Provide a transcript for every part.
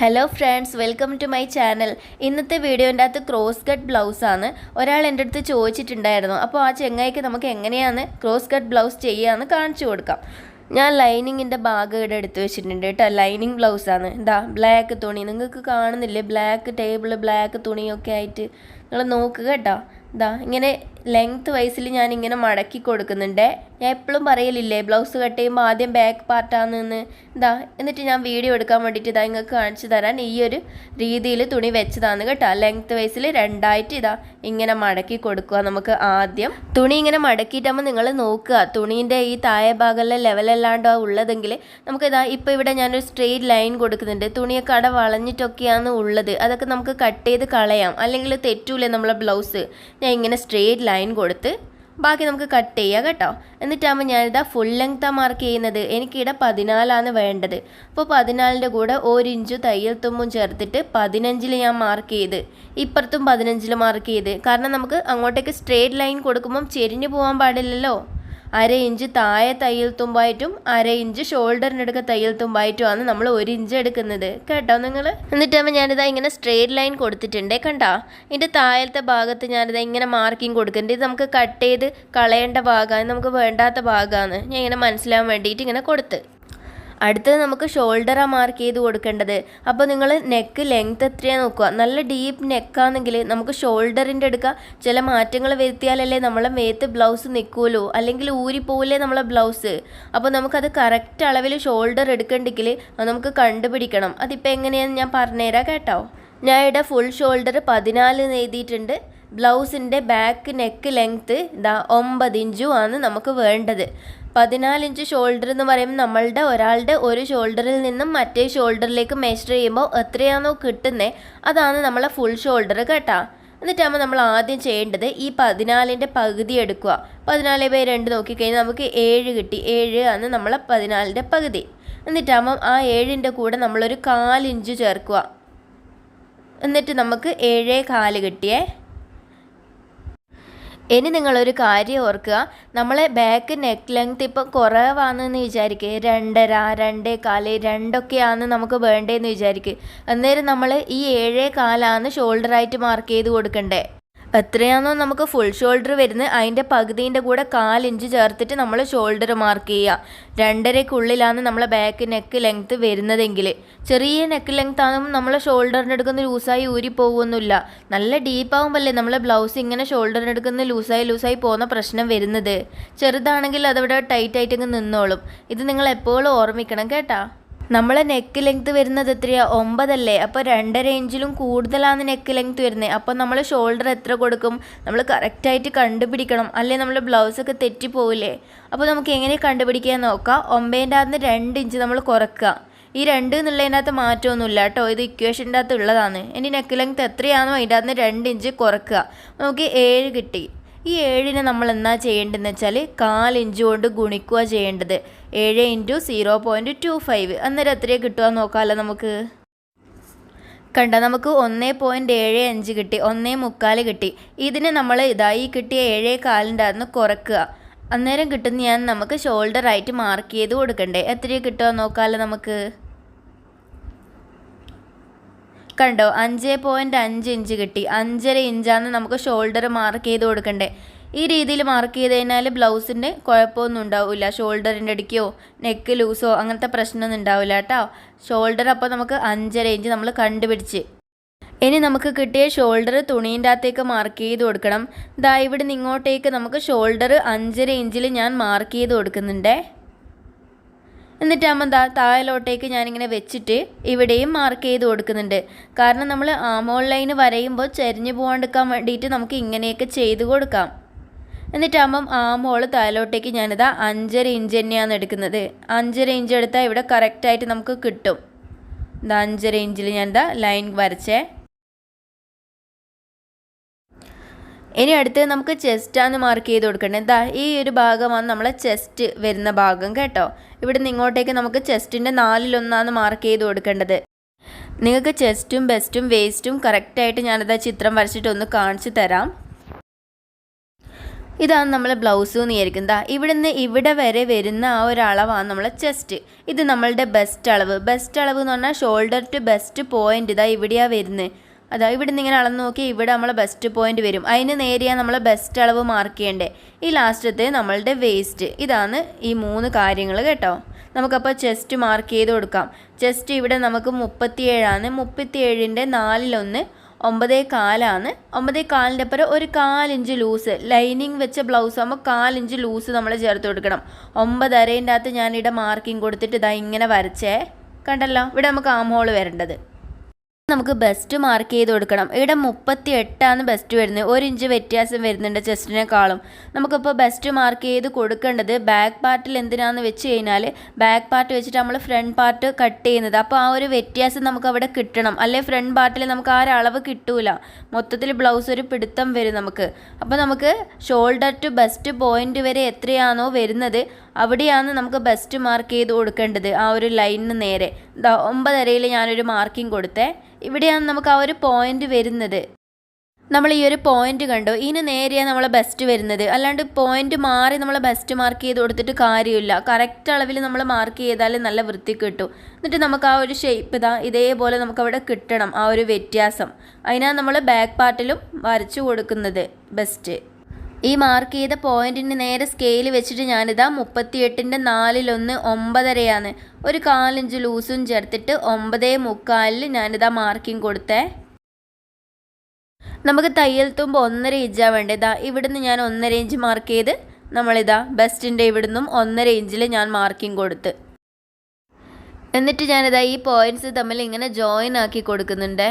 Hello friends welcome to my channel ഇന്നത്തെ വീഡിയോന്റെ അകത്ത് ക്രോസ് കട്ട് ബ്ലൗസാണ് ഒരാൾ എന്റെ അടുത്ത് ചോദിച്ചിട്ടുണ്ടായിരുന്നു. അപ്പോൾ ആ ചെങ്ങായിക്ക് നമുക്ക് എങ്ങനെയാണ് ക്രോസ് കട്ട് ബ്ലൗസ് ചെയ്യാമെന്ന് കാണിച്ചു കൊടുക്കാം. ഞാൻ ലൈനിങ്ങിന്റെ ഭാഗം ഇവിടെ എടുത്ത് വെച്ചിട്ടുണ്ട് കേട്ടോ. ലൈനിങ് ബ്ലൗസാണ് എന്താ ബ്ലാക്ക് തുണി. നിങ്ങൾക്ക് കാണുന്നില്ലേ? ബ്ലാക്ക് ടേബിൾ ബ്ലാക്ക് തുണിയൊക്കെ ആയിട്ട്. നിങ്ങൾ നോക്കുക കേട്ടോ. ഇതാ ഇങ്ങനെ ലെങ്ത് വൈസിൽ ഞാൻ ഇങ്ങനെ മടക്കി കൊടുക്കുന്നുണ്ട്. ഞാൻ എപ്പോഴും പറയലില്ലേ ബ്ലൗസ് കട്ട് ചെയ്യുമ്പോൾ ആദ്യം ബാക്ക് പാർട്ടാണെന്ന് ഇതാ എന്നിട്ട് ഞാൻ വീഡിയോ എടുക്കാൻ വേണ്ടിയിട്ട് ഇതാ നിങ്ങൾക്ക് കാണിച്ചു തരാൻ ഈ ഒരു രീതിയിൽ തുണി വെച്ചതാണ് കേട്ടോ. ലെങ്ത് വൈസിൽ രണ്ടായിട്ട് ഇതാ ഇങ്ങനെ മടക്കി കൊടുക്കുക നമുക്ക് ആദ്യം. തുണി ഇങ്ങനെ മടക്കിയിട്ടാകുമ്പോൾ നിങ്ങൾ നോക്കുക. തുണീന്റെ ഈ താഴെ ഭാഗങ്ങളിലെ ലെവലല്ലാണ്ടോ ഉള്ളതെങ്കിൽ നമുക്ക് ഇതാ ഇപ്പോൾ ഇവിടെ ഞാനൊരു സ്ട്രെയിറ്റ് ലൈൻ കൊടുക്കുന്നുണ്ട്. തുണിയൊക്കെ അവിടെ വളഞ്ഞിട്ടൊക്കെയാണ് ഉള്ളത്. അതൊക്കെ നമുക്ക് കട്ട് ചെയ്ത് കളയാം. അല്ലെങ്കിൽ തെറ്റൂലേ നമ്മളെ ബ്ലൗസ് ഞാൻ ഇങ്ങനെ സ്ട്രെയിറ്റ് ലൈൻ കൊടുത്ത് ബാക്കി നമുക്ക് കട്ട് ചെയ്യാം കേട്ടോ. എന്നിട്ടാകുമ്പോൾ ഞാനിതാ ഫുൾ ലെങ്ത്താണ് മാർക്ക് ചെയ്യുന്നത്. എനിക്കിവിടെ പതിനാലാണ് വേണ്ടത്. അപ്പോൾ പതിനാലിന്റെ കൂടെ ഒരു ഇഞ്ച് തയ്യൽ തുമ്പും ചേർത്തിട്ട് പതിനഞ്ചിൽ ഞാൻ മാർക്ക് ചെയ്ത് ഇപ്പുറത്തും പതിനഞ്ചിൽ മാർക്ക് ചെയ്ത്. കാരണം നമുക്ക് അങ്ങോട്ടേക്ക് സ്ട്രേറ്റ് ലൈൻ കൊടുക്കുമ്പം ചെരിഞ്ഞു പോകാൻ പാടില്ലല്ലോ. അര ഇഞ്ച് താഴെ തയ്യൽ തുമ്പായിട്ടും അര ഇഞ്ച് ഷോൾഡറിനെടുക്ക തയ്യൽ തുമ്പായിട്ടുമാണ് നമ്മൾ ഒരു ഇഞ്ച് എടുക്കുന്നത്. കേട്ടോ നിങ്ങൾ? എന്നിട്ടാകുമ്പോൾ ഞാനിതാ ഇങ്ങനെ സ്ട്രെയിറ്റ് ലൈൻ കൊടുത്തിട്ടുണ്ട്. കണ്ടോ? ഇതിന്റെ താഴത്തെ ഭാഗത്ത് ഞാനിതാ ഇങ്ങനെ മാർക്കിംഗ് കൊടുക്കുന്നുണ്ട്. ഇത് നമുക്ക് കട്ട് ചെയ്ത് കളയേണ്ട ഭാഗമാണ്. നമുക്ക് വേണ്ടാത്ത ഭാഗമാണ്. ഞാൻ ഇങ്ങനെ മനസ്സിലാവാൻ വേണ്ടിയിട്ട് ഇങ്ങനെ കൊടുത്ത്. അടുത്തത് നമുക്ക് ഷോൾഡറാണ് മാർക്ക് ചെയ്ത് കൊടുക്കേണ്ടത്. അപ്പോൾ നിങ്ങൾ നെക്ക് ലെങ്ത് എത്രയാണ് നോക്കുക? നല്ല ഡീപ്പ് നെക്കാണെങ്കിൽ നമുക്ക് ഷോൾഡറിന്റെ എടുക്കുക ചില മാറ്റങ്ങൾ വരുത്തിയാലല്ലേ നമ്മളെ മേത്ത് ബ്ലൗസ് നിൽക്കുമല്ലോ അല്ലെങ്കിൽ ഊരിപ്പോവില്ലേ നമ്മളെ ബ്ലൗസ് അപ്പോൾ നമുക്കത് കറക്റ്റ് അളവിൽ ഷോൾഡർ എടുക്കേണ്ടെങ്കിൽ നമുക്ക് കണ്ടുപിടിക്കണം. അതിപ്പോൾ എങ്ങനെയാണെന്ന് ഞാൻ പറഞ്ഞുതരാം കേട്ടോ. ഞാൻ ഇവിടെ ഫുൾ ഷോൾഡർ പതിനാല് എഴുതിയിട്ടുണ്ട്. ബ്ലൗസിന്റെ ബാക്ക് നെക്ക് ലെങ്ത്ത് ഇതാ ഒമ്പത് ഇഞ്ചും ആണ് നമുക്ക് വേണ്ടത്. പതിനാല് ഇഞ്ച് ഷോൾഡർ എന്ന് പറയുമ്പോൾ നമ്മളുടെ ഒരാളുടെ ഒരു ഷോൾഡറിൽ നിന്നും മറ്റേ ഷോൾഡറിലേക്ക് മെഷർ ചെയ്യുമ്പോൾ എത്രയാണോ കിട്ടുന്നത് അതാണ് നമ്മളെ ഫുൾ ഷോൾഡർ കേട്ടോ. എന്നിട്ടാകുമ്പോൾ നമ്മൾ ആദ്യം ചെയ്യേണ്ടത് ഈ പതിനാലിന്റെ പകുതി എടുക്കുക. പതിനാല് ബൈ രണ്ട് നോക്കിക്കഴിഞ്ഞാൽ നമുക്ക് ഏഴ് കിട്ടി. ഏഴ് ആണ് നമ്മളെ പതിനാലിന്റെ പകുതി. എന്നിട്ടാകുമ്പം ആ ഏഴിന്റെ കൂടെ നമ്മളൊരു കാലിഞ്ച് ചേർക്കുക. എന്നിട്ട് നമുക്ക് ഏഴേ കാൽ കിട്ടിയേ. ഇനി നിങ്ങളൊരു കാര്യം ഓർക്കുക. നമ്മളെ ബാക്ക് നെക്ക് ലെങ്ത് ഇപ്പം കുറവാണെന്ന് വിചാരിക്കുക രണ്ടര രണ്ടേ കാൽ രണ്ടൊക്കെയാണ് നമുക്ക് വേണ്ടതെന്ന് വിചാരിക്കുക അന്നേരം നമ്മൾ ഈ ഏഴേ കാലാണ് ഷോൾഡറായിട്ട് മാർക്ക് ചെയ്ത് കൊടുക്കണ്ടേ? എത്രയാണോ നമുക്ക് ഫുൾ ഷോൾഡർ വരുന്നത് അതിന്റെ പകുതിന്റെ കൂടെ കാലിഞ്ച് ചേർത്തിട്ട് നമ്മൾ ഷോൾഡർ മാർക്ക് ചെയ്യുക. രണ്ടരയ്ക്കുള്ളിലാണ് നമ്മളെ ബാക്ക് നെക്ക് ലെങ്ത്ത് വരുന്നതെങ്കിൽ. ചെറിയ നെക്ക് ലെങ്ത് ആകുമ്പോൾ നമ്മളെ ഷോൾഡറിന്റെ എടുക്കുന്ന ലൂസായി ഊരി പോകുന്നില്ല നല്ല ഡീപ്പ് ആകുമ്പോഴല്ലേ നമ്മളെ ബ്ലൗസ് ഇങ്ങനെ ഷോൾഡറിന്റെ എടുക്കുന്ന ലൂസായി ലൂസായി പോകുന്ന പ്രശ്നം വരുന്നത്. ചെറുതാണെങ്കിൽ അതവിടെ ടൈറ്റ് ആയിട്ട് അങ്ങ് നിന്നോളും. ഇത് നിങ്ങൾ എപ്പോഴും ഓർമ്മിക്കണം കേട്ടാ. നമ്മളെ നെക്ക് ലെങ്ത് വരുന്നത് എത്രയാ? ഒമ്പതല്ലേ? അപ്പോൾ രണ്ടര ഇഞ്ചിലും കൂടുതലാണ് നെക്ക് ലെങ്ത് വരുന്നത് അപ്പോൾ നമ്മൾ ഷോൾഡർ എത്ര കൊടുക്കും? നമ്മൾ കറക്റ്റായിട്ട് കണ്ടുപിടിക്കണം. അല്ലേ? നമ്മൾ ബ്ലൗസൊക്കെ തെറ്റിപ്പോവില്ലേ അപ്പോൾ നമുക്ക് എങ്ങനെ കണ്ടുപിടിക്കാൻ നോക്കാം? ഒമ്പതിന്റെ അകത്ത് രണ്ട് ഇഞ്ച് നമ്മൾ കുറക്കുക. ഈ രണ്ട് എന്നുള്ളതിനകത്ത് മാറ്റമൊന്നുമില്ല കേട്ടോ. ഇത് ഇക്വേഷന്റെ അകത്ത് ഉള്ളതാണ്. ഇനി നെക്ക് ലെങ്ത് എത്രയാണോ അതിന്റെ അകത്ത് രണ്ട് ഇഞ്ച് കുറക്കുക. നമുക്ക് ഏഴ് കിട്ടി. ഈ ഏഴിനെ നമ്മൾ എന്താ ചെയ്യേണ്ടതെന്ന് വെച്ചാൽ കാലിഞ്ച് കൊണ്ട് ഗുണിക്കുക ചെയ്യേണ്ടത്. ഏഴ് into zero point two five. അന്നേരം എത്രയാണ് കിട്ടുക നോക്കാമല്ലോ നമുക്ക്? കണ്ട നമുക്ക് ഒന്നേ പോയിന്റ് ഏഴ് അഞ്ച് കിട്ടി ഒന്നേ മുക്കാൽ കിട്ടി. ഇതിന് നമ്മൾ ഇതായി കിട്ടിയ ഏഴേ കാലിന്റെ അന്ന് കുറക്കുക. അന്നേരം കിട്ടുന്ന ഞാൻ നമുക്ക് ഷോൾഡർ ആയിട്ട് മാർക്ക് ചെയ്ത് കൊടുക്കണ്ടേ? എത്രയാണ് കിട്ടുക നോക്കാമല്ലോ നമുക്ക്? കണ്ടോ അഞ്ച് പോയിന്റ് അഞ്ച് ഇഞ്ച് കിട്ടി. അഞ്ചര ഇഞ്ചാണ് നമുക്ക് ഷോൾഡർ മാർക്ക് ചെയ്ത് കൊടുക്കണ്ടേ? ഈ രീതിയിൽ മാർക്ക് ചെയ്ത് കഴിഞ്ഞാൽ ബ്ലൗസിന്റെ കുഴപ്പമൊന്നും ഉണ്ടാവില്ല. ഷോൾഡറിന്റെ ഇടയ്ക്കോ നെക്ക് ലൂസോ അങ്ങനത്തെ പ്രശ്നമൊന്നും ഉണ്ടാവില്ല കേട്ടോ. ഷോൾഡർ അപ്പോൾ നമുക്ക് അഞ്ചര ഇഞ്ച് നമ്മൾ കണ്ടുപിടിച്ച്. ഇനി നമുക്ക് കിട്ടിയ ഷോൾഡർ തുണീന്റെ അകത്തേക്ക് മാർക്ക് ചെയ്ത് കൊടുക്കണം. ദാ ഇവിടെ നിന്ന് ഇങ്ങോട്ടേക്ക് നമുക്ക് ഷോൾഡർ അഞ്ചര ഇഞ്ചിൽ ഞാൻ മാർക്ക് ചെയ്ത് കൊടുക്കുന്നുണ്ടേ. എന്നിട്ടാകുമ്പോൾ ദാ താഴലോട്ടേക്ക് ഞാനിങ്ങനെ വെച്ചിട്ട് ഇവിടെയും മാർക്ക് ചെയ്ത് കൊടുക്കുന്നുണ്ട്. കാരണം നമ്മൾ ആമോൾ ലൈന് വരയുമ്പോൾ ചെരിഞ്ഞു പോകാണ്ടിരിക്കാൻ വേണ്ടിയിട്ട് നമുക്ക് ഇങ്ങനെയൊക്കെ ചെയ്ത് കൊടുക്കാം. എന്നിട്ടാകുമ്പം ആമോൾ താഴലോട്ടേക്ക് ഞാനിതാ അഞ്ചര ഇഞ്ച് തന്നെയാണ് എടുക്കുന്നത്. അഞ്ചര ഇഞ്ച് എടുത്താൽ ഇവിടെ കറക്റ്റായിട്ട് നമുക്ക് കിട്ടും. ഇതാ അഞ്ചര ഇഞ്ചിൽ ഞാനിതാ ലൈൻ വരച്ചേ. ഇനി അടുത്ത് നമുക്ക് ചെസ്റ്റാന്ന് മാർക്ക് ചെയ്ത് കൊടുക്കണ്ടേ. എന്താ ഈ ഒരു ഭാഗമാണ് നമ്മളെ ചെസ്റ്റ് വരുന്ന ഭാഗം കേട്ടോ. ഇവിടുന്ന് ഇങ്ങോട്ടേക്ക് നമുക്ക് ചെസ്റ്റിന്റെ നാലിലൊന്നാണ് മാർക്ക് ചെയ്ത് കൊടുക്കേണ്ടത്. നിങ്ങൾക്ക് ചെസ്റ്റും ബെസ്റ്റും വേസ്റ്റും കറക്റ്റായിട്ട് ഞാനിതാ ചിത്രം വരച്ചിട്ടൊന്ന് കാണിച്ചു തരാം. ഇതാണ് നമ്മൾ ബ്ലൗസ് എന്ന് ഇവിടുന്ന് ഇവിടെ വരെ വരുന്ന ആ ഒരു അളവാണ് ചെസ്റ്റ് ഇത് നമ്മളുടെ ബെസ്റ്റ് അളവ്. ബെസ്റ്റ് അളവ് എന്ന് പറഞ്ഞാൽ ഷോൾഡർ ടു ബെസ്റ്റ് പോയിന്റ് ഇതാ ഇവിടെയാണ് വരുന്നത്. അതാ ഇവിടെ നിന്ന് ഇങ്ങനെ അളന്ന് നോക്കി ഇവിടെ നമ്മളെ ബെസ്റ്റ് പോയിന്റ് വരും. അതിന് നേരെയാണ് നമ്മൾ ബെസ്റ്റ് അളവ് മാർക്ക് ചെയ്യണ്ടേ. ഈ ലാസ്റ്റത്തെ നമ്മളുടെ വേസ്റ്റ് ഇതാണ് ഈ മൂന്ന് കാര്യങ്ങൾ കേട്ടോ. നമുക്കപ്പോൾ ചെസ്റ്റ് മാർക്ക് ചെയ്ത് കൊടുക്കാം. ചെസ്റ്റ് ഇവിടെ നമുക്ക് മുപ്പത്തിയേഴാണ്. മുപ്പത്തിയേഴിന്റെ നാലിലൊന്ന് ഒമ്പതേ കാലാണ്. ഒമ്പതേ കാലിന്റെ അപ്പുറം ഒരു കാലിഞ്ച് ലൂസ്. ലൈനിങ് വെച്ച ബ്ലൗസ് ആകുമ്പോൾ കാലിഞ്ച് ലൂസ് നമ്മൾ ചേർത്ത് കൊടുക്കണം. ഒമ്പതരേന്റെ അകത്ത് ഞാനിവിടെ മാർക്കിംഗ് കൊടുത്തിട്ട് ഇതാ ഇങ്ങനെ വരച്ചേ. കണ്ടല്ലോ? ഇവിടെ നമുക്ക് ആം ഹോൾ വരേണ്ടത്. നമുക്ക് ബെസ്റ്റ് മാർക്ക് ചെയ്ത് കൊടുക്കണം. ഇവിടെ മുപ്പത്തി എട്ടാണ് ബെസ്റ്റ് വരുന്നത്. ഒരു ഇഞ്ച് വ്യത്യാസം വരുന്നുണ്ട് ചെസ്റ്റിനേക്കാളും. നമുക്കിപ്പോൾ ബെസ്റ്റ് മാർക്ക് ചെയ്ത് കൊടുക്കേണ്ടത് ബാക്ക് പാർട്ടിൽ എന്തിനാണെന്ന് വെച്ച് കഴിഞ്ഞാൽ ബാക്ക് പാർട്ട് വെച്ചിട്ട് നമ്മൾ ഫ്രണ്ട് പാർട്ട് കട്ട് ചെയ്യുന്നത്. അപ്പോൾ ആ ഒരു വ്യത്യാസം നമുക്ക് അവിടെ കിട്ടണം. അല്ലെ ഫ്രണ്ട് പാർട്ടിൽ നമുക്ക് ആ ഒരു അളവ് കിട്ടൂല. മൊത്തത്തിൽ ബ്ലൗസ് ഒരു പിടുത്തം വരും നമുക്ക്. അപ്പോൾ നമുക്ക് ഷോൾഡർ ടു ബെസ്റ്റ് പോയിന്റ് വരെ എത്രയാണോ വരുന്നത് അവിടെയാണ് നമുക്ക് ബെസ്റ്റ് മാർക്ക് ചെയ്ത് കൊടുക്കേണ്ടത്. ആ ഒരു ലൈനിന് നേരെ. ഒമ്പതരയിൽ ഞാനൊരു മാർക്കിംഗ് കൊടുത്തേ. ഇവിടെയാണ് നമുക്ക് ആ ഒരു പോയിന്റ് വരുന്നത്. നമ്മൾ ഈ ഒരു പോയിന്റ് കണ്ടോ. ഇതിന് നേരെയാണ് നമ്മളെ ബെസ്റ്റ് വരുന്നത്. അല്ലാണ്ട് പോയിന്റ് മാറി നമ്മൾ ബെസ്റ്റ് മാർക്ക് ചെയ്ത് കൊടുത്തിട്ട് കാര്യമില്ല. കറക്റ്റ് അളവിൽ നമ്മൾ മാർക്ക് ചെയ്താൽ നല്ല വൃത്തി കിട്ടും. എന്നിട്ട് നമുക്ക് ആ ഒരു ഷേപ്പ് ഇതാ ഇതേപോലെ നമുക്ക് അവിടെ കിട്ടണം. ആ ഒരു വ്യത്യാസം. അതിനാണ് നമ്മൾ ബാക്ക് പാർട്ടിലും വരച്ചു കൊടുക്കുന്നത്. ബെസ്റ്റ് ഈ മാർക്ക് ചെയ്ത പോയിന്റിന് നേരെ സ്കെയിൽ വെച്ചിട്ട് ഞാനിതാ മുപ്പത്തിയെട്ടിന്റെ നാലിലൊന്ന് ഒമ്പതരയാണ്. ഒരു കാലിഞ്ച് ലൂസും ചേർത്തിട്ട് ഒമ്പതേ മുക്കാലിൽ ഞാനിതാ മാർക്കിംഗ് കൊടുത്തേ. നമുക്ക് തയ്യൽ തുമ്പ് ഒന്നര ഇഞ്ചാണ് വേണ്ടത് ഇവിടുന്ന് ഞാൻ ഒന്നര ഇഞ്ച് മാർക്ക് ചെയ്ത് നമ്മളിതാ ബെസ്റ്റിന്റെ ഇവിടുന്നും ഒന്നര ഇഞ്ചിൽ ഞാൻ മാർക്കിംഗ് കൊടുത്ത്. എന്നിട്ട് ഞാനിതാ ഈ പോയിന്റ്സ് തമ്മിൽ ഇങ്ങനെ ജോയിൻ ആക്കി കൊടുക്കുന്നുണ്ടേ.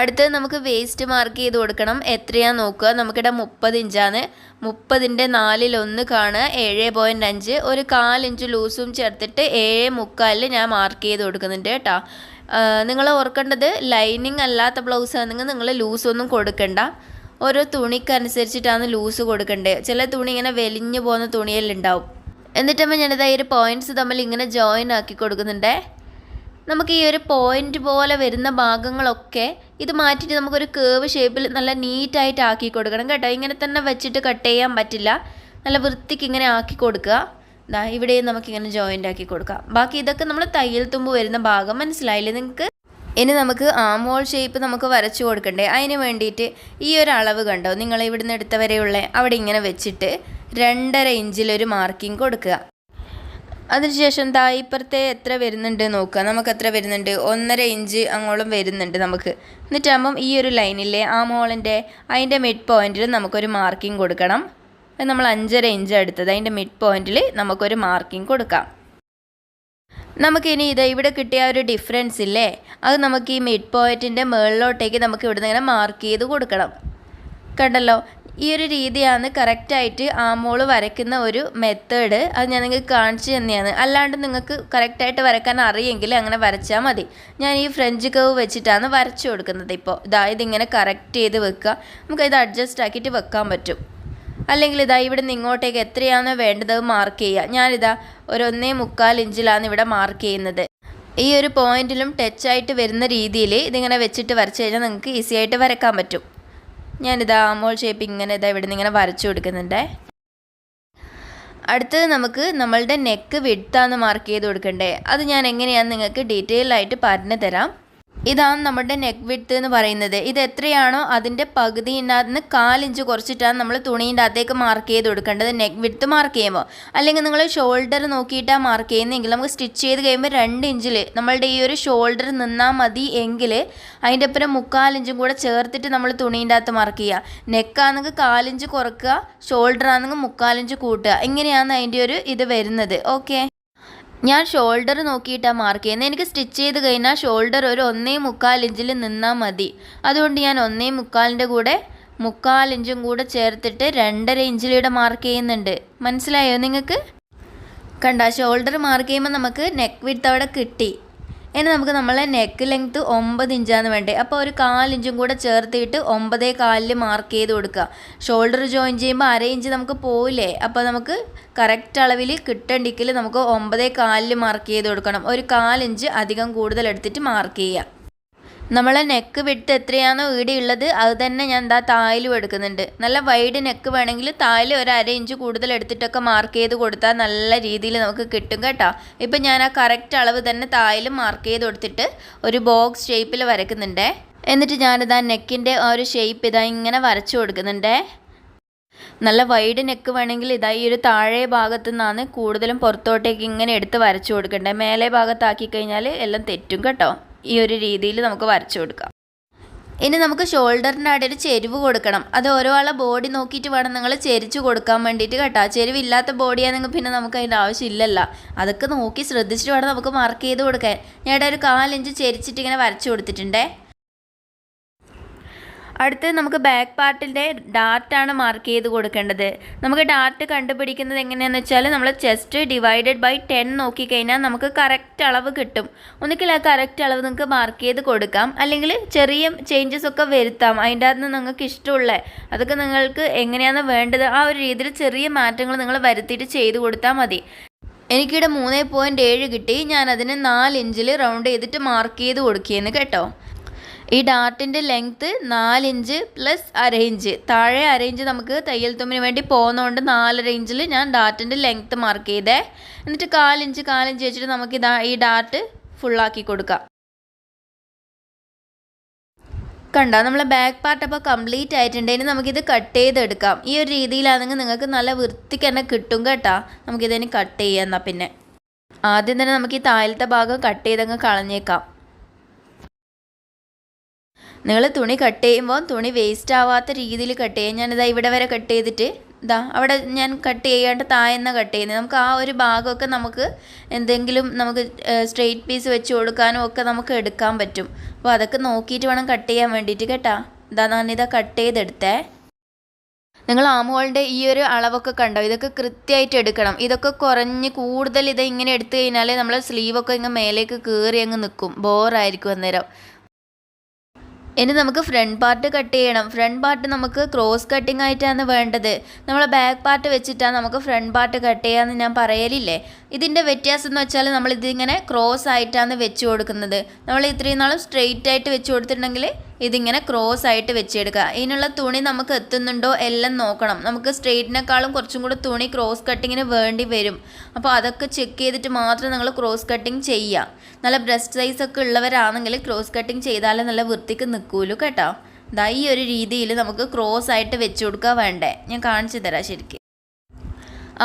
അടുത്തത് നമുക്ക് വേസ്റ്റ് മാർക്ക് ചെയ്ത് കൊടുക്കണം. എത്രയാണെന്ന് നോക്കുക. നമുക്കിവിടെ മുപ്പത് ഇഞ്ചാണ്. മുപ്പതിന്റെ നാലിലൊന്ന് കാണുക. ഏഴ് പോയിന്റ് അഞ്ച്. ഒരു കാലിഞ്ച് ലൂസും ചേർത്തിട്ട് ഏഴ് മുക്കാലിൽ ഞാൻ മാർക്ക് ചെയ്ത് കൊടുക്കുന്നുണ്ട് കേട്ടോ. നിങ്ങൾ ഓർക്കേണ്ടത് ലൈനിങ് അല്ലാത്ത ബ്ലൗസ് ആണെങ്കിൽ നിങ്ങൾ ലൂസൊന്നും കൊടുക്കണ്ട. ഓരോ തുണിക്കനുസരിച്ചിട്ടാണ് ലൂസ് കൊടുക്കേണ്ടത് ചില തുണി ഇങ്ങനെ വെലിഞ്ഞു പോകുന്ന തുണിയെല്ലാം ഉണ്ടാവും. എന്നിട്ടുമ്പോൾ ഞാനിതായി ഒരു പോയിന്റ്സ് തമ്മിൽ ഇങ്ങനെ ജോയിൻ ആക്കി കൊടുക്കുന്നുണ്ടേ. നമുക്ക് ഈ ഒരു പോയിന്റ് പോലെ വരുന്ന ഭാഗങ്ങളൊക്കെ ഇത് മാറ്റിയിട്ട് നമുക്കൊരു കേവ് ഷേപ്പിൽ നല്ല നീറ്റായിട്ട് ആക്കി കൊടുക്കണം കേട്ടോ. ഇങ്ങനെ തന്നെ വെച്ചിട്ട് കട്ട് ചെയ്യാൻ പറ്റില്ല. നല്ല വൃത്തിക്ക് ഇങ്ങനെ ആക്കി കൊടുക്കുക. ദാ ഇവിടെയും നമുക്കിങ്ങനെ ജോയിന്റ് ആക്കി കൊടുക്കാം. ബാക്കി ഇതൊക്കെ നമ്മൾ തയ്യൽ തുമ്പ് വരുന്ന ഭാഗം മനസ്സിലായില്ലേ നിങ്ങൾക്ക് ഇനി നമുക്ക് ആമോൾ ഷേപ്പ് നമുക്ക് വരച്ചു കൊടുക്കണ്ടേ. അതിന് വേണ്ടിയിട്ട് ഈ ഒരു അളവ് കണ്ടോ? നിങ്ങൾ ഇവിടുന്ന് എടുത്ത വരെയുള്ള അവിടെ ഇങ്ങനെ വെച്ചിട്ട് രണ്ടര ഇഞ്ചിലൊരു മാർക്കിംഗ് കൊടുക്കുക. അതിനുശേഷം ദാ ഇപ്പുറത്തെ എത്ര വരുന്നുണ്ട് നോക്കുക. നമുക്ക് എത്ര വരുന്നുണ്ട്? ഒന്നര ഇഞ്ച് അങ്ങോളം വരുന്നുണ്ട് നമുക്ക്. എന്നിട്ടാകുമ്പം ഈ ഒരു ലൈനിലെ ആ മോളിന്റെ അതിന്റെ മിഡ് പോയിന്റിൽ നമുക്കൊരു മാർക്കിംഗ് കൊടുക്കണം. നമ്മൾ അഞ്ചര ഇഞ്ച് എടുത്തത് അതിന്റെ മിഡ് പോയിന്റിൽ നമുക്കൊരു മാർക്കിംഗ് കൊടുക്കാം. നമുക്കിനി ഇത് ഇവിടെ കിട്ടിയ ഒരു ഡിഫറൻസ് ഇല്ലേ? അത് നമുക്ക് ഈ മിഡ് പോയിന്റിന്റെ മുകളിലോട്ടേക്ക് നമുക്ക് ഇവിടുന്ന് ഇങ്ങനെ മാർക്ക് ചെയ്ത് കൊടുക്കണം. കണ്ടല്ലോ? ഈ ഒരു രീതിയാണ് കറക്റ്റായിട്ട് ആമോൾ വരയ്ക്കുന്ന ഒരു മെത്തേഡ് അത് ഞാൻ നിങ്ങൾക്ക് കാണിച്ചു തന്നെയാണ്. അല്ലാണ്ട് നിങ്ങൾക്ക് കറക്റ്റായിട്ട് വരയ്ക്കാൻ അറിയെങ്കിൽ അങ്ങനെ വരച്ചാൽ മതി. ഞാൻ ഈ ഫ്രഞ്ച് കവ് വെച്ചിട്ടാണ് വരച്ചു കൊടുക്കുന്നത് ഇപ്പോൾ ഇതാ ഇതിങ്ങനെ കറക്റ്റ് ചെയ്ത് വെക്കുക. നമുക്ക് ഇത് അഡ്ജസ്റ്റ് ആക്കിയിട്ട് വെക്കാൻ പറ്റും. അല്ലെങ്കിൽ ഇതാ ഇവിടെ നിന്ന് ഇങ്ങോട്ടേക്ക് എത്രയാണോ വേണ്ടത് മാർക്ക് ചെയ്യുക. ഞാനിതാ ഒരു ഒന്നേ മുക്കാൽ ഇഞ്ചിലാണ് ഇവിടെ മാർക്ക് ചെയ്യുന്നത്. ഈ ഒരു പോയിന്റിലും ടച്ചായിട്ട് വരുന്ന രീതിയിൽ ഇതിങ്ങനെ വെച്ചിട്ട് വരച്ചു കഴിഞ്ഞാൽ നിങ്ങൾക്ക് ഈസി ആയിട്ട് വരക്കാൻ പറ്റും. ഞാനിതാ മോൾ ഷേപ്പ് ഇങ്ങനെ ഇതാ ഇവിടെ നിന്ന് ഇങ്ങനെ വരച്ചു കൊടുക്കുന്നുണ്ടേ. അടുത്തത് നമുക്ക് നമ്മളുടെ നെക്ക് വിഡ്ത്താന്ന് മാർക്ക് ചെയ്ത് കൊടുക്കണ്ടേ. അത് ഞാൻ എങ്ങനെയാണെന്ന് നിങ്ങൾക്ക് ഡീറ്റെയിൽ ആയിട്ട് പറഞ്ഞു തരാം ഇതാണ് നമ്മുടെ നെക്ക് വിഡ്ത്ത് എന്ന് പറയുന്നത്. ഇത് എത്രയാണോ അതിന്റെ പകുതിയിനകത്ത് കാലിഞ്ച് കുറച്ചിട്ടാണ് നമ്മൾ തുണീന്റെ അകത്തേക്ക് മാർക്ക് ചെയ്ത് കൊടുക്കേണ്ടത്. നെക്ക് വിഡ്ത്ത് മാർക്ക് ചെയ്യുമ്പോൾ. അല്ലെങ്കിൽ നിങ്ങൾ ഷോൾഡർ നോക്കിയിട്ടാണ് മാർക്ക് ചെയ്യുന്നതെങ്കിൽ നമുക്ക് സ്റ്റിച്ച് ചെയ്ത് കഴിയുമ്പോൾ രണ്ട് ഇഞ്ചിൽ നമ്മളുടെ ഈ ഒരു ഷോൾഡർ നിന്നാൽ മതി എങ്കിൽ അതിന്റെ ഒപ്പം മുക്കാലിഞ്ചും കൂടെ ചേർത്തിട്ട് നമ്മൾ തുണീന്റെ അകത്ത് മാർക്ക് ചെയ്യുക. നെക്കാണെങ്കിൽ കാലിഞ്ച് കുറക്കുക ഷോൾഡർ ആണെങ്കിൽ മുക്കാലിഞ്ച് കൂട്ടുക. ഇങ്ങനെയാണ് അതിന്റെ ഒരു ഇത് വരുന്നത്. ഓക്കെ ഞാൻ ഷോൾഡർ നോക്കിയിട്ടാണ് മാർക്ക് ചെയ്യുന്നത് എനിക്ക് സ്റ്റിച്ച് ചെയ്ത് കഴിഞ്ഞാൽ ഷോൾഡർ ഒരു ഒന്നേ മുക്കാൽ ഇഞ്ചിൽ നിന്നാൽ മതി. അതുകൊണ്ട് ഞാൻ ഒന്നേ മുക്കാലിന്റെ കൂടെ മുക്കാൽ ഇഞ്ചും കൂടെ ചേർത്തിട്ട് രണ്ടര ഇഞ്ചിലൂടെ മാർക്ക് ചെയ്യുന്നുണ്ട്. മനസ്സിലായോ നിങ്ങൾക്ക്? കണ്ട ഷോൾഡർ മാർക്ക് ചെയ്യുമ്പോൾ നമുക്ക് നെക്ക് വിഡ്ത്ത് അവിടെ കിട്ടി. ഇനി നമുക്ക് നമ്മളെ നെക്ക് ലെങ്ത്ത് ഒമ്പത് ഇഞ്ചാണ് വേണ്ടേ. അപ്പോൾ ഒരു കാലിഞ്ചും കൂടെ ചേർത്തിട്ട് ഒമ്പതേ കാലിൽ മാർക്ക് ചെയ്ത് കൊടുക്കുക. ഷോൾഡർ ജോയിൻ ചെയ്യുമ്പോൾ അര ഇഞ്ച് നമുക്ക് പോയില്ലേ അപ്പോൾ നമുക്ക് കറക്റ്റ് അളവിൽ കിട്ടണ്ടെങ്കിൽ നമുക്ക് ഒമ്പതേ കാലിൽ മാർക്ക് ചെയ്ത് കൊടുക്കണം. ഒരു കാലിഞ്ച് അധികം കൂടുതൽ എടുത്തിട്ട് മാർക്ക് ചെയ്യുക. നമ്മളെ നെക്ക് വിട്ട് എത്രയാണോ ഈടി ഉള്ളത് അത് തന്നെ ഞാൻ എന്താ തായലും എടുക്കുന്നുണ്ട്. നല്ല വൈഡ് നെക്ക് വേണമെങ്കിൽ തായൽ ഒരു അര ഇഞ്ച് കൂടുതൽ എടുത്തിട്ടൊക്കെ മാർക്ക് ചെയ്ത് കൊടുത്താൽ നല്ല രീതിയിൽ നമുക്ക് കിട്ടും കേട്ടോ. ഇപ്പം ഞാൻ ആ കറക്റ്റ് അളവ് തന്നെ തായലും മാർക്ക് ചെയ്ത് കൊടുത്തിട്ട് ഒരു ബോക്സ് ഷേപ്പിൽ വരയ്ക്കുന്നുണ്ടേ. എന്നിട്ട് ഞാനിതാ നെക്കിന്റെ ആ ഒരു ഷേപ്പ് ഇതാ ഇങ്ങനെ വരച്ചു കൊടുക്കുന്നുണ്ടേ. നല്ല വൈഡ് നെക്ക് വേണമെങ്കിൽ ഇതാ ഈ ഒരു താഴെ ഭാഗത്തു നിന്നാണ് കൂടുതലും പുറത്തോട്ടേക്ക് ഇങ്ങനെ എടുത്ത് വരച്ചു കൊടുക്കണ്ടേ. മേലെ ഭാഗത്താക്കി കഴിഞ്ഞാൽ എല്ലാം തെറ്റും കേട്ടോ. ഈ ഒരു രീതിയിൽ നമുക്ക് വരച്ചു കൊടുക്കാം. ഇനി നമുക്ക് ഷോൾഡറിന്റെ അവിടെ ഒരു ചെരുവ് കൊടുക്കണം. അത് ഓരോ ആളെ ബോഡി നോക്കിയിട്ട് വേണം നിങ്ങൾ ചെരിച്ചു കൊടുക്കാൻ വേണ്ടിയിട്ട് കേട്ടോ. ചെരുവില്ലാത്ത ബോഡിയാണെങ്കിൽ പിന്നെ നമുക്ക് അതിന്റെ ആവശ്യമില്ലല്ലോ. അതൊക്കെ നോക്കി ശ്രദ്ധിച്ചിട്ട് വേണം നമുക്ക് മാർക്ക് ചെയ്ത് കൊടുക്കാൻ. ഞാൻ ഒരു കാലിഞ്ച് ചെരിച്ചിട്ട് ഇങ്ങനെ വരച്ചു കൊടുത്തിട്ടുണ്ടേ. അടുത്ത് നമുക്ക് ബാക്ക് പാർട്ടിന്റെ ഡാർട്ടാണ് മാർക്ക് ചെയ്ത് കൊടുക്കേണ്ടത്. നമുക്ക് ഡാർട്ട് കണ്ടുപിടിക്കുന്നത് എങ്ങനെയാണെന്ന് വെച്ചാൽ നമ്മൾ ചെസ്റ്റ് ഡിവൈഡഡ് ബൈ ടെൻ നോക്കിക്കഴിഞ്ഞാൽ നമുക്ക് കറക്റ്റ് അളവ് കിട്ടും. ഒന്നുകിൽ ആ കറക്റ്റ് അളവ് നിങ്ങൾക്ക് മാർക്ക് ചെയ്ത് കൊടുക്കാം. അല്ലെങ്കിൽ ചെറിയ ചേഞ്ചസ് ഒക്കെ വരുത്താം. അതിന്റെ അകത്ത് നിന്ന് നിങ്ങൾക്ക് ഇഷ്ടമുള്ള അതൊക്കെ നിങ്ങൾക്ക് എങ്ങനെയാണ് വേണ്ടത് ആ ഒരു രീതിയിൽ ചെറിയ മാറ്റങ്ങൾ നിങ്ങൾ വരുത്തിയിട്ട് ചെയ്ത് കൊടുത്താൽ മതി. എനിക്കിവിടെ മൂന്ന് പോയിന്റ് ഏഴ് കിട്ടി. ഞാനതിന് നാല് ഇഞ്ചിൽ റൗണ്ട് ചെയ്തിട്ട് മാർക്ക് ചെയ്ത് കൊടുക്കുകയെന്ന് കേട്ടോ. ഈ ഡാർട്ടിന്റെ ലെങ്ത്ത് ഇഞ്ച് പ്ലസ് അര ഇഞ്ച് താഴെ അര ഇഞ്ച് നമുക്ക് തയ്യൽ തുമ്പിന് വേണ്ടി പോകുന്നതുകൊണ്ട് നാലര ഇഞ്ചിൽ ഞാൻ ഡാർട്ടിന്റെ ലെങ്ത്ത് മാർക്ക് ചെയ്തേ. എന്നിട്ട് കാലിഞ്ച് കാലിഞ്ച് വെച്ചിട്ട് നമുക്ക് ഇതാ ഈ ഡാർട്ട് ഫുള്ളാക്കി കൊടുക്കാം. കണ്ട? നമ്മളെ ബാക്ക് പാർട്ട് അപ്പോൾ കംപ്ലീറ്റ് ആയിട്ടുണ്ട്. ഇനി നമുക്കിത് കട്ട് ചെയ്തെടുക്കാം. ഈ ഒരു രീതിയിലാണെങ്കിൽ നിങ്ങൾക്ക് നല്ല വൃത്തിക്ക് തന്നെ കിട്ടും കേട്ടോ. നമുക്കിതിന് കട്ട് ചെയ്യാം എന്നാൽ പിന്നെ. ആദ്യം തന്നെ നമുക്ക് ഈ താഴത്തെ ഭാഗം കട്ട് ചെയ്തങ്ങ് കളഞ്ഞേക്കാം. നിങ്ങൾ തുണി കട്ട് ചെയ്യുമ്പോൾ തുണി വേസ്റ്റ് ആവാത്ത രീതിയിൽ കട്ട് ചെയ്യാം. ഞാനിതാ ഇവിടെ വരെ കട്ട് ചെയ്തിട്ട് ഇതാ അവിടെ ഞാൻ കട്ട് ചെയ്യാണ്ട് താഴ്ന്ന കട്ട് ചെയ്യുന്നത്. നമുക്ക് ആ ഒരു ഭാഗമൊക്കെ നമുക്ക് എന്തെങ്കിലും നമുക്ക് സ്ട്രെയിറ്റ് പീസ് വെച്ച് കൊടുക്കാനും ഒക്കെ നമുക്ക് എടുക്കാൻ പറ്റും. അപ്പോൾ അതൊക്കെ നോക്കിയിട്ട് വേണം കട്ട് ചെയ്യാൻ വേണ്ടിയിട്ട് കേട്ടാ. ഇതാ ഞാനിതാ കട്ട് ചെയ്തെടുത്തേ. നിങ്ങൾ ആമുകളുടെ ഈ ഒരു അളവൊക്കെ കണ്ടോ? ഇതൊക്കെ കൃത്യമായിട്ട് എടുക്കണം. ഇതൊക്കെ കുറഞ്ഞ് കൂടുതൽ ഇത് ഇങ്ങനെ എടുത്തു കഴിഞ്ഞാൽ നമ്മൾ സ്ലീവൊക്കെ ഇങ്ങനെ മേലേക്ക് കയറി അങ്ങ് നിൽക്കും. ബോറായിരിക്കും അന്നേരം. ഇനി നമുക്ക് ഫ്രണ്ട് പാർട്ട് കട്ട് ചെയ്യണം. ഫ്രണ്ട് പാർട്ട് നമുക്ക് ക്രോസ് കട്ടിംഗ് ആയിട്ടാണ് വേണ്ടത്. നമ്മൾ ബാക്ക് പാർട്ട് വെച്ചിട്ടാണ് നമുക്ക് ഫ്രണ്ട് പാർട്ട് കട്ട് ചെയ്യാമെന്ന് ഞാൻ പറയലില്ലേ? ഇതിന്റെ വ്യത്യാസം എന്ന് വെച്ചാൽ നമ്മൾ ഇതിങ്ങനെ ക്രോസ് ആയിട്ടാണ് വെച്ച് കൊടുക്കുന്നത്. നമ്മൾ ഇത്രയും നാളും സ്ട്രെയിറ്റ് ആയിട്ട് വെച്ച് കൊടുത്തിട്ടുണ്ടെങ്കിൽ ഇതിങ്ങനെ ക്രോസ് ആയിട്ട് വെച്ചെടുക്കുക ഇതിനുള്ള തുണി നമുക്ക് എത്തുന്നുണ്ടോ എല്ലാം നോക്കണം. നമുക്ക് സ്ട്രെയിറ്റിനേക്കാളും കുറച്ചും കൂടി തുണി ക്രോസ് കട്ടിങ്ങിന് വേണ്ടി വരും. അപ്പോൾ അതൊക്കെ ചെക്ക് ചെയ്തിട്ട് മാത്രം നിങ്ങൾ ക്രോസ് കട്ടിങ് ചെയ്യുക നല്ല ബ്രസ്റ്റ് സൈസ് ഒക്കെ ഉള്ളവരാണെങ്കിൽ ക്രോസ് കട്ടിങ് ചെയ്താലേ നല്ല വൃത്തിക്ക് നിൽക്കൂലൂ കേട്ടോ. ദാ ഈ ഒരു രീതിയിൽ നമുക്ക് ക്രോസ് ആയിട്ട് വെച്ച് കൊടുക്കുക വേണ്ടേ. ഞാൻ കാണിച്ചു തരാം ശരിക്കും.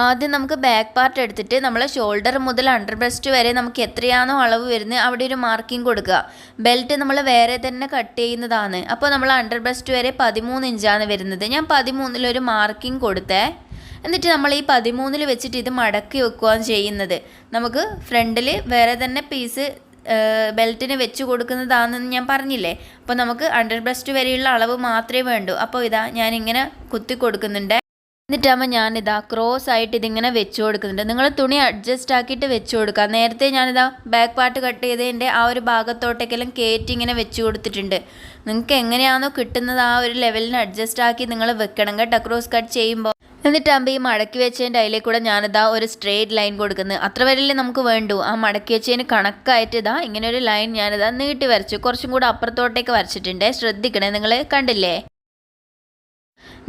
ആദ്യം നമുക്ക് ബാക്ക് പാർട്ട് എടുത്തിട്ട് നമ്മൾ ഷോൾഡർ മുതൽ അണ്ടർ ബ്രസ്റ്റ് വരെ നമുക്ക് എത്രയാണോ അളവ് വരുന്നത് അവിടെ ഒരു മാർക്കിംഗ് കൊടുക്കുക. ബെൽറ്റ് നമ്മൾ വേറെ തന്നെ കട്ട് ചെയ്യുന്നതാണ്. അപ്പോൾ നമ്മൾ അണ്ടർ ബ്രസ്റ്റ് വരെ പതിമൂന്ന് ഇഞ്ചാണ് വരുന്നത്. ഞാൻ പതിമൂന്നിലൊരു മാർക്കിംഗ് കൊടുത്തേ. എന്നിട്ട് നമ്മൾ ഈ പതിമൂന്നിൽ വെച്ചിട്ട് ഇത് മടക്കി വെക്കുകയാണ് ചെയ്യുന്നത്. നമുക്ക് ഫ്രണ്ടിൽ വേറെ തന്നെ പീസ് ബെൽറ്റിന് വെച്ച് കൊടുക്കുന്നതാണെന്ന് ഞാൻ പറഞ്ഞില്ലേ? അപ്പോൾ നമുക്ക് അണ്ടർ ബ്രസ്റ്റ് വരെയുള്ള അളവ് മാത്രമേ വേണ്ടൂ. അപ്പോൾ ഇതാ ഞാനിങ്ങനെ കുത്തി കൊടുക്കുന്നുണ്ട്. എന്നിട്ടാകുമ്പോൾ ഞാനിതാ ക്രോസ് ആയിട്ട് ഇതിങ്ങനെ വെച്ച് കൊടുക്കുന്നുണ്ട്. നിങ്ങൾ തുണി അഡ്ജസ്റ്റ് ആക്കിയിട്ട് വെച്ച് കൊടുക്കുക. നേരത്തെ ഞാനിതാ ബാക്ക് പാർട്ട് കട്ട് ചെയ്തതിന്റെ ആ ഒരു ഭാഗത്തോട്ടേക്കെല്ലാം കയറ്റി ഇങ്ങനെ വെച്ച് കൊടുത്തിട്ടുണ്ട്. നിങ്ങൾക്ക് എങ്ങനെയാണോ കിട്ടുന്നത് ആ ഒരു ലെവലിന് അഡ്ജസ്റ്റ് ആക്കി നിങ്ങൾ വെക്കണം കേട്ടോ. ക്രോസ് കട്ട് ചെയ്യുമ്പോൾ എന്നിട്ടാകുമ്പോൾ ഈ മടക്കി വെച്ചതിന്റെ അതിലേ കൂടെ ഞാനിതാ ഒരു സ്ട്രേറ്റ് ലൈൻ കൊടുക്കുന്നത് അത്ര വരല്ലേ നമുക്ക് വേണ്ടു. ആ മടക്കി വെച്ചതിന് കണക്കായിട്ട് ഇതാ ഇങ്ങനെ ഒരു ലൈൻ ഞാനിതാ നീട്ടി വരച്ചു. കുറച്ചും കൂടെ അപ്പുറത്തോട്ടേക്ക് വരച്ചിട്ടുണ്ട്. ശ്രദ്ധിക്കണേ നിങ്ങൾ കണ്ടില്ലേ?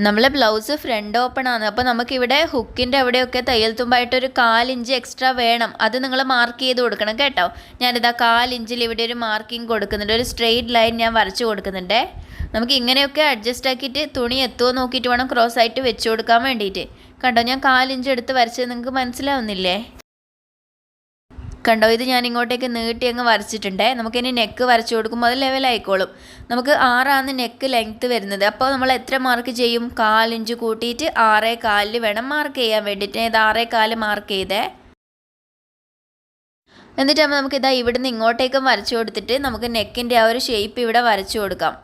നമ്മളെ ബ്ലൗസ് ഫ്രണ്ട് ഓപ്പൺ ആണ്. അപ്പോൾ നമുക്കിവിടെ ഹുക്കിന്റെ അവിടെയൊക്കെ തയ്യൽ തുമ്പായിട്ട് ഒരു കാലിഞ്ച് എക്സ്ട്രാ വേണം. അത് നിങ്ങൾ മാർക്ക് ചെയ്ത് കൊടുക്കണം കേട്ടോ. ഞാനിതാ കാലിഞ്ചിൽ ഇവിടെ ഒരു മാർക്കിംഗ് കൊടുക്കുന്നുണ്ട്. ഒരു സ്ട്രെയിറ്റ് ലൈൻ ഞാൻ വരച്ച് കൊടുക്കുന്നുണ്ട്. നമുക്ക് ഇങ്ങനെയൊക്കെ അഡ്ജസ്റ്റ് ആക്കിയിട്ട് തുണി എത്തുമോ നോക്കിയിട്ട് വേണം ക്രോസ് ആയിട്ട് വെച്ച് കൊടുക്കാൻ വേണ്ടിയിട്ട്. കണ്ടോ? ഞാൻ കാലിഞ്ച് എടുത്ത് വരച്ചത് നിങ്ങൾക്ക് മനസ്സിലാവുന്നില്ലേ? കണ്ടോ? ഇത് ഞാൻ ഇങ്ങോട്ടേക്ക് നീട്ടി അങ്ങ് വരച്ചിട്ടുണ്ട്. നമുക്കിനി നെക്ക് വരച്ചു കൊടുക്കുമ്പോൾ അത് ലെവലായിക്കോളും നമുക്ക് ആറാണ് നെക്ക് ലെങ്ത്ത് വരുന്നത്. അപ്പോൾ നമ്മൾ എത്ര മാർക്ക് ചെയ്യും? കാലിഞ്ച് കൂട്ടിയിട്ട് ആറേ കാലിൽ വേണം മാർക്ക് ചെയ്യാൻ വേണ്ടിയിട്ട് ഇത് ആറേ കാൽ മാർക്ക് ചെയ്തേ? എന്നിട്ടാകുമ്പോൾ നമുക്ക് ഇതാ ഇവിടുന്ന് ഇങ്ങോട്ടേക്കും വരച്ചു കൊടുത്തിട്ട് നമുക്ക് നെക്കിന്റെ ആ ഒരു ഷേപ്പ് ഇവിടെ വരച്ചു കൊടുക്കാം.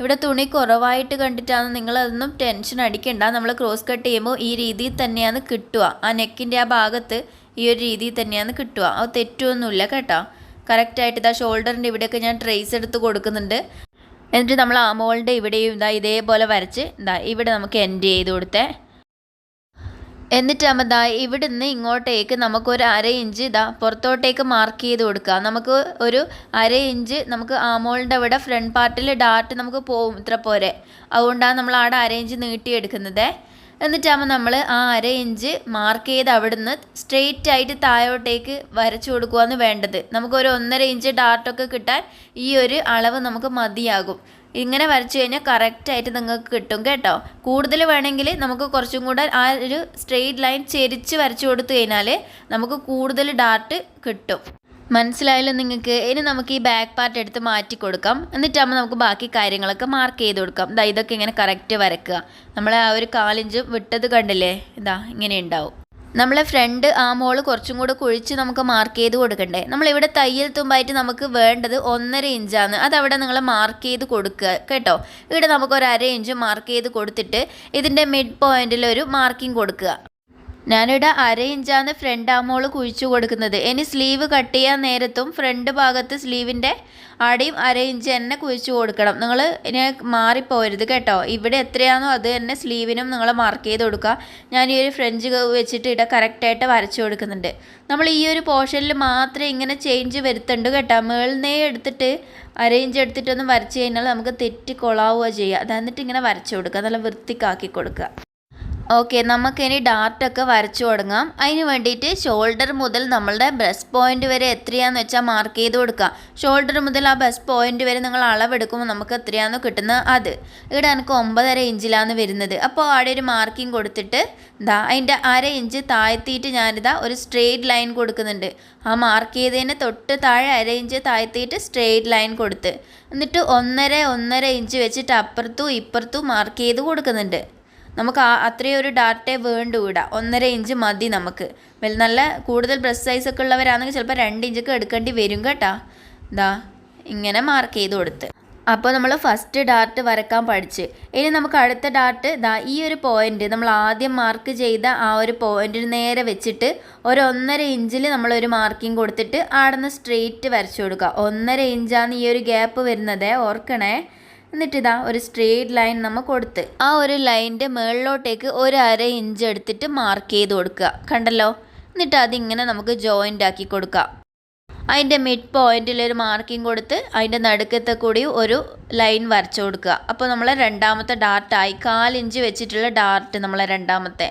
ഇവിടെ തുണി കുറവായിട്ട് കണ്ടിട്ടാണ് നിങ്ങളതൊന്നും ടെൻഷൻ അടിക്കണ്ട. നമ്മൾ ക്രോസ് കട്ട് ചെയ്യുമ്പോൾ ഈ രീതിയിൽ തന്നെയാണ് കിട്ടുക. ആ നെക്കിന്റെ ആ ഭാഗത്ത് ഈ ഒരു രീതിയിൽ തന്നെയാണ് കിട്ടുക. അത് തെറ്റുമൊന്നുമില്ല കേട്ടോ. കറക്റ്റായിട്ട് ഇതാ ഷോൾഡറിന്റെ ഇവിടെയൊക്കെ ഞാൻ ട്രേസ് എടുത്ത് കൊടുക്കുന്നുണ്ട്. എന്നിട്ട് നമ്മൾ ആമോളിന്റെ ഇവിടെയും ഇതാ ഇതേപോലെ വരച്ച് ഇതാ ഇവിടെ നമുക്ക് എൻഡ് ചെയ്ത് കൊടുത്തേ. എന്നിട്ടാകുമ്പോൾ ദാ ഇവിടുന്ന് ഇങ്ങോട്ടേക്ക് നമുക്കൊരു അര ഇഞ്ച് ഇതാ പുറത്തോട്ടേക്ക് മാർക്ക് ചെയ്ത് കൊടുക്കുക നമുക്ക് ഒരു അര ഇഞ്ച് നമുക്ക് ആമോളിന്റെ അവിടെ ഫ്രണ്ട് പാർട്ടിൽ ഡാർട്ട് നമുക്ക് പോവും ഇത്ര പോരെ. അതുകൊണ്ടാണ് നമ്മൾ അവിടെ അര ഇഞ്ച് നീട്ടിയെടുക്കുന്നത്. എന്നിട്ടാകുമ്പോൾ നമ്മൾ ആ അര ഇഞ്ച് മാർക്ക് ചെയ്ത് അവിടുന്ന് സ്ട്രെയിറ്റ് ആയിട്ട് താഴോട്ടേക്ക് വരച്ചു കൊടുക്കുകയാണ് വേണ്ടത്. നമുക്കൊരു ഒന്നര ഇഞ്ച് ഡാർട്ടൊക്കെ കിട്ടാൻ ഈ ഒരു അളവ് നമുക്ക് മതിയാകും. ഇങ്ങനെ വരച്ചു കഴിഞ്ഞാൽ കറക്റ്റായിട്ട് നിങ്ങൾക്ക് കിട്ടും കേട്ടോ. കൂടുതൽ വേണമെങ്കിൽ നമുക്ക് കുറച്ചും കൂടെ ആ ഒരു സ്ട്രെയിറ്റ് ലൈൻ ചെരിച്ച് വരച്ചു കൊടുത്തു കഴിഞ്ഞാൽ നമുക്ക് കൂടുതൽ ഡാർട്ട് കിട്ടും. മനസ്സിലായാലും നിങ്ങൾക്ക്? ഇനി നമുക്ക് ഈ ബാക്ക് പാർട്ട് എടുത്ത് മാറ്റി കൊടുക്കാം. എന്നിട്ടാകുമ്പോൾ നമുക്ക് ബാക്കി കാര്യങ്ങളൊക്കെ മാർക്ക് ചെയ്ത് കൊടുക്കാം. ഇതാ ഇതൊക്കെ ഇങ്ങനെ കറക്റ്റ് വരക്കുക. നമ്മൾ ആ ഒരു കാലിഞ്ച് വിട്ടത് കണ്ടില്ലേ? ഇതാ ഇങ്ങനെ ഉണ്ടാവും. നമ്മളെ ഫ്രണ്ട് ആ മോൾ കുറച്ചും കൂടെ കുഴിച്ച് നമുക്ക് മാർക്ക് ചെയ്ത് കൊടുക്കണ്ടേ? നമ്മളിവിടെ തയ്യൽ തുമ്പായിട്ട് നമുക്ക് വേണ്ടത് ഒന്നര ഇഞ്ചാണ് അതവിടെ നിങ്ങൾ മാർക്ക് ചെയ്ത് കൊടുക്കുക കേട്ടോ? ഇവിടെ നമുക്ക് ഒരു അര ഇഞ്ച് മാർക്ക് ചെയ്ത് കൊടുത്തിട്ട് ഇതിന്റെ മിഡ് പോയിന്റിൽ ഒരു മാർക്കിംഗ് കൊടുക്കുക. ഞാനിവിടെ അര ഇഞ്ചാണ് ഫ്രണ്ട് ആമോൾ കുഴിച്ചു കൊടുക്കുന്നത്. ഇനി സ്ലീവ് കട്ട് ചെയ്യാൻ നേരത്തും ഫ്രണ്ട് ഭാഗത്ത് സ്ലീവിന്റെ അടിയും അര ഇഞ്ച് തന്നെ കുഴിച്ചു കൊടുക്കണം. നിങ്ങൾ ഇനി മാറിപ്പോരുത് കേട്ടോ. ഇവിടെ എത്രയാണോ അത് തന്നെ സ്ലീവിനും നിങ്ങൾ മാർക്ക് ചെയ്ത് കൊടുക്കുക. ഞാൻ ഈ ഒരു ഫ്രഞ്ച് വെച്ചിട്ട് ഇവിടെ കറക്റ്റായിട്ട് വരച്ചു കൊടുക്കുന്നുണ്ട്. നമ്മൾ ഈ ഒരു പോർഷനിൽ മാത്രമേ ഇങ്ങനെ ചേഞ്ച് വരുത്തുണ്ട് കേട്ടോ. മേളിന്നേ എടുത്തിട്ട് അര ഇഞ്ച് എടുത്തിട്ടൊന്ന് വരച്ച് കഴിഞ്ഞാൽ നമുക്ക് തെറ്റി കൊളാവുക ചെയ്യുക അതെന്നിട്ട് ഇങ്ങനെ വരച്ചു കൊടുക്കുക. നല്ല വൃത്തിക്കാക്കി കൊടുക്കുക. ഓക്കെ നമുക്കിനി ഡാർട്ടൊക്കെ വരച്ചു തുടങ്ങാം. അതിന് വേണ്ടിയിട്ട് ഷോൾഡർ മുതൽ നമ്മളുടെ ബ്രസ്റ്റ് പോയിന്റ് വരെ എത്രയാന്ന് വെച്ചാൽ മാർക്ക് ചെയ്ത് കൊടുക്കുക ഷോൾഡർ മുതൽ ആ ബ്രസ്റ്റ് പോയിന്റ് വരെ നിങ്ങൾ അളവെടുക്കുമ്പോൾ നമുക്ക് എത്രയാന്ന് കിട്ടുന്നത് അത്. ഇവിടെ എനിക്ക് ഒമ്പതര ഇഞ്ചിലാണ് വരുന്നത്. അപ്പോൾ അവിടെ ഒരു മാർക്കിംഗ് കൊടുത്തിട്ട് ഇതാ അതിന്റെ അര ഇഞ്ച് താഴ്ത്തിയിട്ട് ഞാനിതാ ഒരു സ്ട്രെയിറ്റ് ലൈൻ കൊടുക്കുന്നുണ്ട്. ആ മാർക്ക് ചെയ്തതിന് തൊട്ട് താഴെ അര ഇഞ്ച് താഴ്ത്തിയിട്ട് സ്ട്രെയിറ്റ് ലൈൻ കൊടുത്ത്. എന്നിട്ട് ഒന്നര ഒന്നര ഇഞ്ച് വെച്ചിട്ട് അപ്പുറത്തും ഇപ്പുറത്തും മാർക്ക് ചെയ്ത് കൊടുക്കുന്നുണ്ട്. നമുക്ക് ആ അത്രയും ഒരു ഡാറ്റ വേണ്ട വിടാം ഒന്നര ഇഞ്ച് മതി നമുക്ക്. നല്ല കൂടുതൽ ബ്രസ്റ്റ് സൈസൊക്കെ ഉള്ളവരാണെങ്കിൽ ചിലപ്പോൾ രണ്ട് ഇഞ്ചൊക്കെ എടുക്കേണ്ടി വരും കേട്ടോ. ദാ ഇങ്ങനെ മാർക്ക് ചെയ്ത് കൊടുത്ത്. അപ്പോൾ നമ്മൾ ഫസ്റ്റ് ഡാർട്ട് വരക്കാൻ പഠിച്ച്. ഇനി നമുക്ക് അടുത്ത ഡാർട്ട് ദാ ഈ ഒരു പോയിന്റ് നമ്മൾ ആദ്യം മാർക്ക് ചെയ്ത ആ ഒരു പോയിന്റിന് നേരെ വെച്ചിട്ട് ഒരു ഒന്നര ഇഞ്ചിൽ നമ്മളൊരു മാർക്കിംഗ് കൊടുത്തിട്ട് അവിടെ നിന്ന് സ്ട്രെയിറ്റ് വരച്ചു കൊടുക്കുക. ഒന്നര ഇഞ്ചാണ് ഈ ഒരു ഗ്യാപ്പ് വരുന്നത് ഓർക്കണേ? എന്നിട്ട് ഇതാ ഒരു സ്ട്രെയിറ്റ് ലൈൻ നമ്മൾ കൊടുത്ത്. ആ ഒരു ലൈനിന്റെ മുകളിലോട്ടേക്ക് ഒരു അര ഇഞ്ച് എടുത്തിട്ട് മാർക്ക് ചെയ്ത് കൊടുക്കുക. കണ്ടല്ലോ? എന്നിട്ട് അതിങ്ങനെ നമുക്ക് ജോയിന്റ് ആക്കി കൊടുക്കാം. അതിന്റെ മിഡ് പോയിന്റിൽ ഒരു മാർക്കിംഗ് കൊടുത്ത് അതിന്റെ നടുക്കത്തെ കൂടി ഒരു ലൈൻ വരച്ചു കൊടുക്കുക. അപ്പോൾ നമ്മളെ രണ്ടാമത്തെ ഡാർട്ടായി കാലിഞ്ച് വെച്ചിട്ടുള്ള ഡാർട്ട് നമ്മളെ രണ്ടാമത്തെ.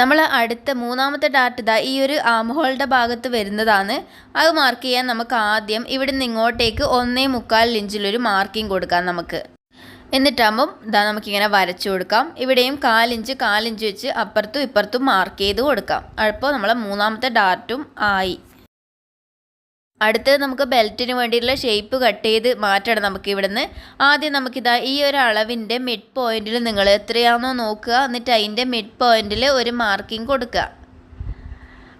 നമ്മൾ അടുത്ത മൂന്നാമത്തെ ഡാർട്ട് ഇതാ ഈ ഒരു ആംഹോളിന്റെ ഭാഗത്ത് വരുന്നതാണ്. അത് മാർക്ക് ചെയ്യാൻ നമുക്ക് ആദ്യം ഇവിടെ നിന്ന് ഇങ്ങോട്ടേക്ക് ഒന്നേ മുക്കാൽ ഇഞ്ചിലൊരു മാർക്കിംഗ് കൊടുക്കാം നമുക്ക്. എന്നിട്ടാകുമ്പം ഇതാ നമുക്കിങ്ങനെ വരച്ചു കൊടുക്കാം. ഇവിടെയും കാലിഞ്ച് കാലിഞ്ച് വെച്ച് അപ്പുറത്തും ഇപ്പുറത്തും മാർക്ക് ചെയ്ത് കൊടുക്കാം. അപ്പോൾ നമ്മളെ മൂന്നാമത്തെ ഡാർട്ടും ആയി. അടുത്തത് നമുക്ക് ബെൽറ്റിന് വേണ്ടിയിട്ടുള്ള ഷേപ്പ് കട്ട് ചെയ്ത് മാറ്റണം നമുക്ക് ഇവിടുന്ന്. ആദ്യം നമുക്കിതാ ഈ ഒരു അളവിന്റെ മിഡ് പോയിന്റിൽ നിങ്ങൾ എത്രയാണോ നോക്കുക. എന്നിട്ട് അതിന്റെ മിഡ് പോയിന്റിൽ ഒരു മാർക്കിംഗ് കൊടുക്കുക.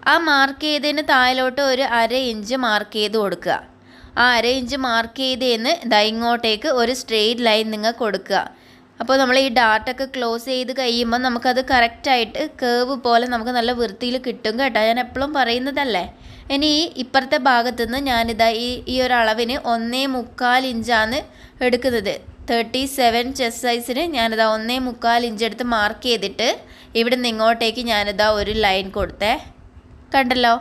ആ മാർക്ക് ചെയ്തതിന് താഴോട്ട് ഒരു അര ഇഞ്ച് മാർക്ക് ചെയ്ത് കൊടുക്കുക. ആ ഇഞ്ച് മാർക്ക് ചെയ്തേന്ന് ദാ ഇങ്ങോട്ടേക്ക് ഒരു സ്ട്രെയിറ്റ് ലൈൻ നിങ്ങൾ കൊടുക്കുക. അപ്പോൾ നമ്മൾ ഈ ഡാർട്ടൊക്കെ ക്ലോസ് ചെയ്ത് കഴിയുമ്പോൾ നമുക്കത് കറക്റ്റായിട്ട് കേവ് പോലെ നമുക്ക് നല്ല വൃത്തിയിൽ കിട്ടും കേട്ടോ. ഞാൻ എപ്പോഴും പറയുന്നതല്ലേ. ഇനി ഈ ഇപ്പുറത്തെ ഭാഗത്തു നിന്ന് ഞാനിതാ ഈ ഈ ഒരു അളവിന് ഒന്നേ മുക്കാൽ ഇഞ്ചാണ് എടുക്കുന്നത്. തേർട്ടി സെവൻ ചെസ് സൈസിന് ഞാനിതാ ഒന്നേ മുക്കാൽ ഇഞ്ച് എടുത്ത് മാർക്ക് ചെയ്തിട്ട് ഇവിടെ നിന്ന് ഇങ്ങോട്ടേക്ക് ഞാനിതാ ഒരു ലൈൻ കൊടുത്തേ. കണ്ടല്ലോ?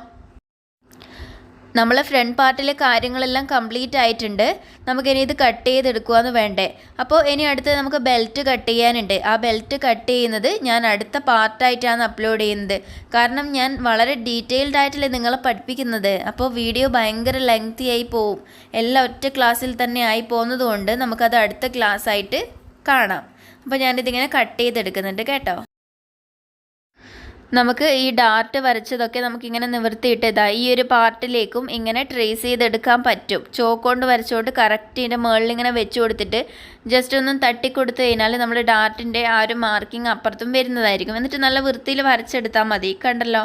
നമ്മളെ ഫ്രണ്ട് പാർട്ടിലെ കാര്യങ്ങളെല്ലാം കംപ്ലീറ്റ് ആയിട്ടുണ്ട്. നമുക്കിനി ഇത് കട്ട് ചെയ്തെടുക്കുകയെന്ന് വേണ്ടേ. അപ്പോൾ ഇനി അടുത്ത് നമുക്ക് ബെൽറ്റ് കട്ട് ചെയ്യാനുണ്ട്. ആ ബെൽറ്റ് കട്ട് ചെയ്യുന്നത് ഞാൻ അടുത്ത പാർട്ടായിട്ടാണ് അപ്ലോഡ് ചെയ്യുന്നത്. കാരണം ഞാൻ വളരെ ഡീറ്റെയിൽഡ് ആയിട്ടല്ലേ നിങ്ങളെ പഠിപ്പിക്കുന്നത്. അപ്പോൾ വീഡിയോ ഭയങ്കര ലെങ്തി ആയി പോവും. എല്ലാം ഒറ്റ ക്ലാസ്സിൽ തന്നെ ആയി പോകുന്നതുകൊണ്ട് നമുക്കത് അടുത്ത ക്ലാസ് ആയിട്ട് കാണാം. അപ്പോൾ ഞാനിതിങ്ങനെ കട്ട് ചെയ്തെടുക്കുന്നുണ്ട് കേട്ടോ. നമുക്ക് ഈ ഡാർട്ട് വരച്ചതൊക്കെ നമുക്കിങ്ങനെ നിവർത്തിയിട്ട് ഇതാ ഈ ഒരു പാർട്ടിലേക്കും ഇങ്ങനെ ട്രേസ് ചെയ്തെടുക്കാൻ പറ്റും. ചോക്ക് കൊണ്ട് വരച്ചോട്ട് കറക്റ്റ് ഇതിന്റെ മുകളിൽ ഇങ്ങനെ വെച്ച് കൊടുത്തിട്ട് ജസ്റ്റ് ഒന്ന് തട്ടിക്കൊടുത്തു കഴിഞ്ഞാൽ നമ്മൾ ഡാർട്ടിന്റെ ആ ഒരു മാർക്കിംഗ് അപ്പുറത്തും വരുന്നതായിരിക്കും. എന്നിട്ട് നല്ല വൃത്തിയിൽ വരച്ചെടുത്താൽ മതി. കണ്ടല്ലോ?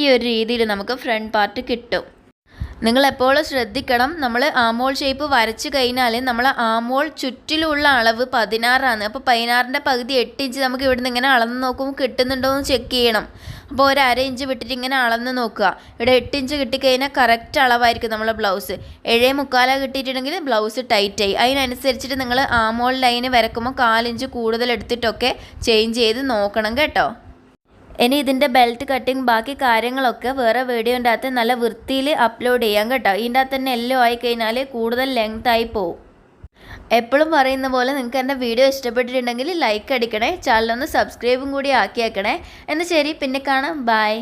ഈ ഒരു രീതിയിൽ നമുക്ക് ഫ്രണ്ട് പാർട്ട് കിട്ടും. നിങ്ങൾ എപ്പോഴും ശ്രദ്ധിക്കണം. നമ്മൾ ആമോൾ ഷേപ്പ് വരച്ച് കഴിഞ്ഞാൽ നമ്മൾ ആമോൾ ചുറ്റിലുള്ള അളവ് പതിനാറാണ്. അപ്പോൾ പതിനാറിന്റെ പകുതി എട്ട് ഇഞ്ച് നമുക്ക് ഇവിടുന്ന് ഇങ്ങനെ അളന്ന് നോക്കുമ്പോൾ കിട്ടുന്നുണ്ടോ എന്ന് ചെക്ക് ചെയ്യണം. അപ്പോൾ ഒരു അര ഇഞ്ച് വിട്ടിട്ട് ഇങ്ങനെ അളന്ന് നോക്കുക. ഇവിടെ എട്ട് ഇഞ്ച് കിട്ടിക്കഴിഞ്ഞാൽ കറക്റ്റ് അളവായിരിക്കും നമ്മളെ ബ്ലൗസ് ഏഴേ മുക്കാല കിട്ടിയിട്ടുണ്ടെങ്കിൽ ബ്ലൗസ് ടൈറ്റായി അതിനനുസരിച്ചിട്ട് നിങ്ങൾ ആമോൾ ലൈന് വരക്കുമ്പോൾ കാലിഞ്ച് കൂടുതൽ എടുത്തിട്ടൊക്കെ ചേഞ്ച് ചെയ്ത് നോക്കണം കേട്ടോ. ഇനി ഇതിന്റെ ബെൽറ്റ് കട്ടിങ് ബാക്കി കാര്യങ്ങളൊക്കെ വേറെ വീഡിയോന്റെ അകത്ത് നല്ല വൃത്തിയിൽ അപ്ലോഡ് ചെയ്യാം കേട്ടോ. ഇതിന്റെ അകത്ത് തന്നെ എല്ലോ ആയി കഴിഞ്ഞാൽ കൂടുതൽ ലെങ്ത് ആയി പോകും എപ്പോഴും പറയുന്ന പോലെ നിങ്ങൾക്ക് എന്റെ വീഡിയോ ഇഷ്ടപ്പെട്ടിട്ടുണ്ടെങ്കിൽ ലൈക്ക് അടിക്കണേ ചാനലൊന്ന് സബ്സ്ക്രൈബും കൂടി ആക്കിയേക്കണേ. എന്നാൽ ശരി പിന്നെ കാണാം. ബൈ